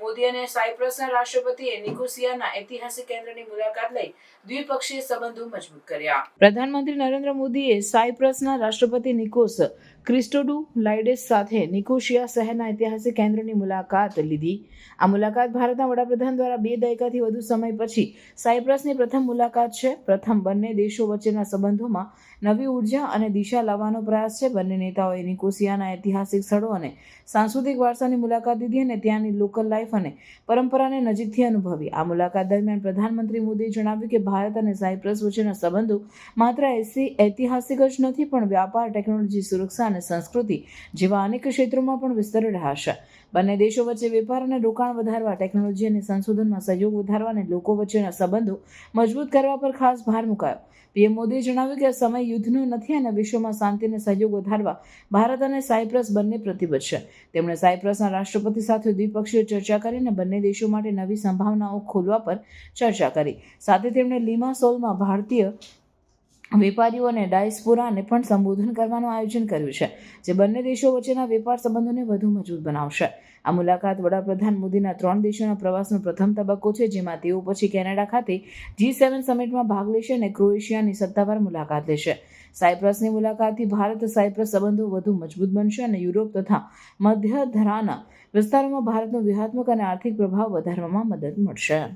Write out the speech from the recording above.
મોદી અને સાયપ્રસના રાષ્ટ્રપતિએ નિકોસિયાના ઐતિહાસિક કેન્દ્રની મુલાકાત લઈ દ્વિપક્ષીય સંબંધો મજબૂત કર્યા. પ્રધાનમંત્રી નરેન્દ્ર મોદીએ સાયપ્રસના રાષ્ટ્રપતિ નિકોસ ક્રિસ્ટોડુ લાઇડેસ સાથે નિકોશિયા શહેરના ઐતિહાસિક કેન્દ્રની મુલાકાત લીધી. આ મુલાકાત ભારતના વડાપ્રધાન દ્વારા બે દાયકાથી વધુ સમય પછી સાયપ્રસની પ્રથમ મુલાકાત છે. પ્રથમ બંને દેશો વચ્ચેના સંબંધોમાં નવી ઊર્જા અને દિશા લાવવાનો પ્રયાસ છે. બંને નેતાઓએ નિકોસિયાના ઐતિહાસિક સ્થળો અને સાંસ્કૃતિક વારસાની મુલાકાત લીધી અને ત્યાંની લોકલ લાઈફ અને પરંપરાને નજીકથી અનુભવી. આ મુલાકાત દરમિયાન પ્રધાનમંત્રી મોદીએ જણાવ્યું કે ભારત અને સાયપ્રસ વચ્ચેના સંબંધો માત્ર ઐતિહાસિક જ નથી, પણ વ્યાપાર, ટેકનોલોજી, સુરક્ષા અને સંસ્કૃતિ જેવા અનેક ક્ષેત્રોમાં પણ વિસ્તરી રહ્યા બંને દેશો વચ્ચે વેપાર અને રોકાણ વધારવા, ટેકનોલોજી અને સંશોધનમાં સહયોગ વધારવા અને લોકો વચ્ચેના સંબંધો મજબૂત કરવા પર ખાસ ભાર મુકાયો. પીએમ મોદીએ જણાવ્યું કે સમય યુદ્ધનો નથી અને વિશ્વમાં શાંતિ અને સહયોગ વધારવા ભારત અને સાયપ્રસ બંને પ્રતિબદ્ધ છે. તેમણે સાયપ્રસના રાષ્ટ્રપતિ સાથે દ્વિપક્ષીય ચર્ચા કરી અને બંને દેશો માટે નવી સંભાવનાઓ ખોલવા પર ચર્ચા કરી. સાથે તેમણે લીમાસોલમાં ભારતીય વેપારીઓ અને ડાયસ્પોરાને પણ સંબોધન કરવાનું આયોજન કર્યું છે, જે બંને દેશો વચ્ચેના વેપાર સંબંધોને વધુ મજબૂત બનાવશે. આ મુલાકાત વડાપ્રધાન મોદીના ત્રણ દેશોના પ્રવાસનો પ્રથમ તબક્કો છે, જેમાં તેઓ પછી કેનેડા ખાતે જી સેવન સમિટમાં ભાગ લેશે અને ક્રોએશિયાની સત્તાવાર મુલાકાત લેશે. સાયપ્રસની મુલાકાતથી ભારત સાયપ્રસ સંબંધો વધુ મજબૂત બનશે અને યુરોપ તથા મધ્ય ધરાના વિસ્તારોમાં ભારતનો વ્યૂહાત્મક અને આર્થિક પ્રભાવ વધારવામાં મદદ મળશે.